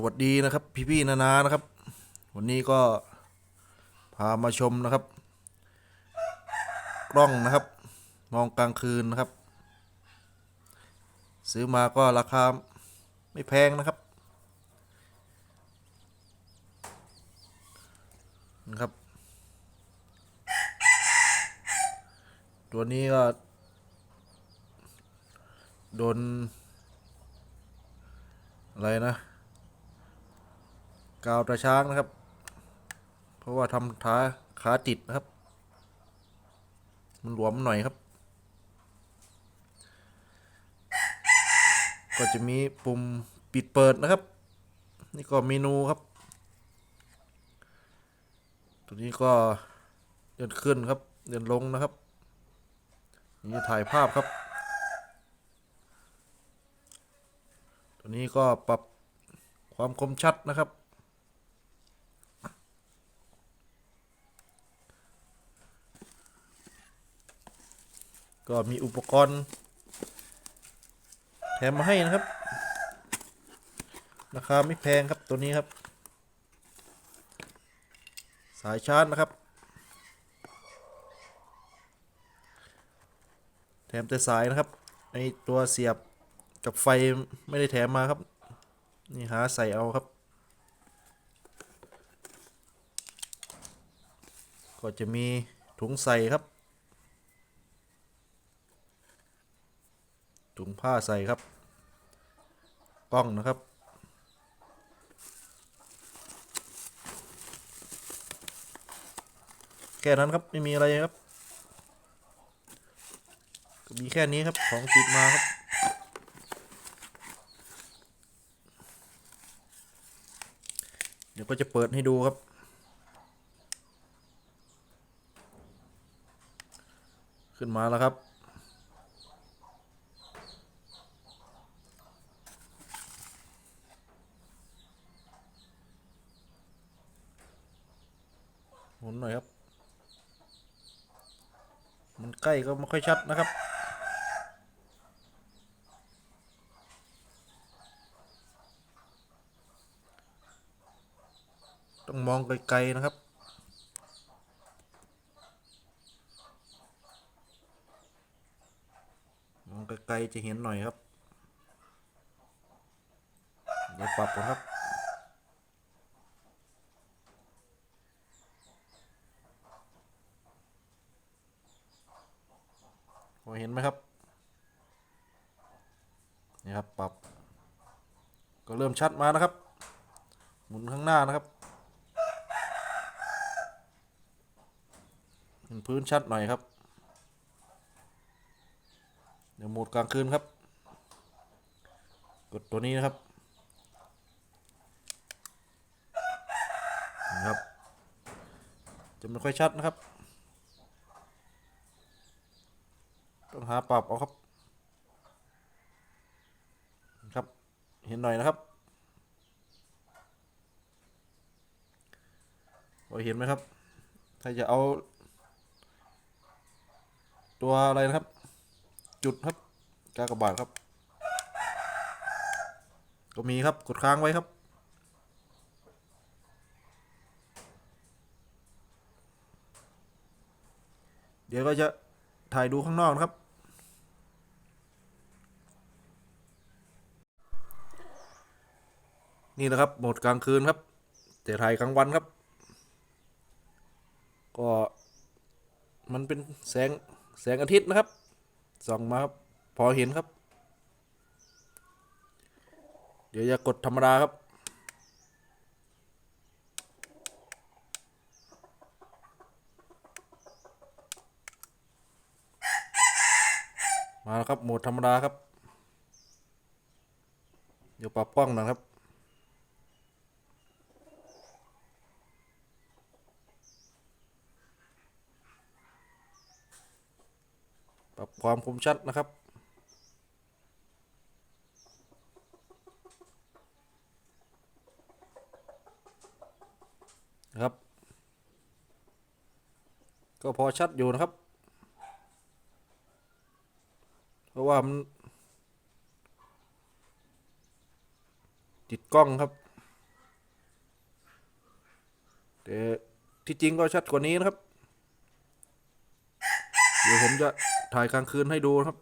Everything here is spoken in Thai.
สวัสดีนะครับ พี่ๆนานานะครับ วันนี้ก็พามาชมนะครับ กล้องนะครับ มองกลางคืนนะครับ ซื้อมาก็ราคาไม่แพงนะครับนะครับ ตัวนี้ก็โดนอะไรนะ กาวตาช้างนะครับ เพราะว่าทำขาขาติดนะครับ มันหลวมหน่อยครับ ก็จะมีปุ่มปิดเปิดนะครับ นี่ก็เมนูครับ ตัวนี้ก็เดินขึ้นครับ เดินลงนะครับ นี่จะถ่ายภาพครับ ตัวนี้ก็ปรับความคมชัดนะครับ ก็มีอุปกรณ์ แถมมาให้นะครับ ราคาไม่แพงครับตัวนี้ครับ สายชาร์จนะครับ แถมแต่สายนะครับไอตัวเสียบกับไฟไม่ได้แถมมาครับ นี่หาใส่เอาครับ ก็จะมีถุงใส่ครับ ถุงผ้าใส่ครับ กล้องนะครับ แค่นั้นครับไม่มีอะไรครับก็มีแค่นี้ครับของติดมาครับเดี๋ยวก็จะเปิดให้ดูครับ ขึ้นมาแล้วครับ มุนหน่อยครับ มันใกล้ก็ไม่ค่อยชัดนะครับ ต้องมองไกลๆนะครับมองไกลๆจะเห็นหน่อยครับ เดี๋ยวปรับก่อนครับ อเห็นไหมครับนี่ครับปรับ ก็เริ่มชัดมานะครับ หมุนข้างหน้านะครับเห็นพื้นชัดหน่อยครับ เดี๋ยวโหมดกลางคืนครับ กดตัวนี้นะครับนะครับ จะไม่ค่อยชัดนะครับ ต้องหาปรับเอาครับ ครับ เห็นหน่อยนะครับพอเห็นไหมครับ ถ้าจะเอา ตัวอะไรนะครับ จุดครับกากบาทครับ ก็มีครับกดค้างไว้ครับเดี๋ยวก็จะถ่ายดูข้างนอกนะครับ นี่นะครับหมดกลางคืนครับแต่ถ่ายกลางวันครับ ก็มันเป็นแสงแสงอาทิตย์นะครับส่องมาครับพอเห็นครับ เดี๋ยวจะกดธรรมดาครับ มาแล้วครับโหมดธรรมดาครับ เดี๋ยวปรับกล้องหนะครับ ปรับความคมชัดนะครับครับ ก็พอชัดอยู่นะครับ เพราะว่ามันติดกล้องครับ แต่ที่จริงก็ชัดกว่านี้นะครับ ดี๋ยวผมจะถ่ายกลางคืนให้ดูครับ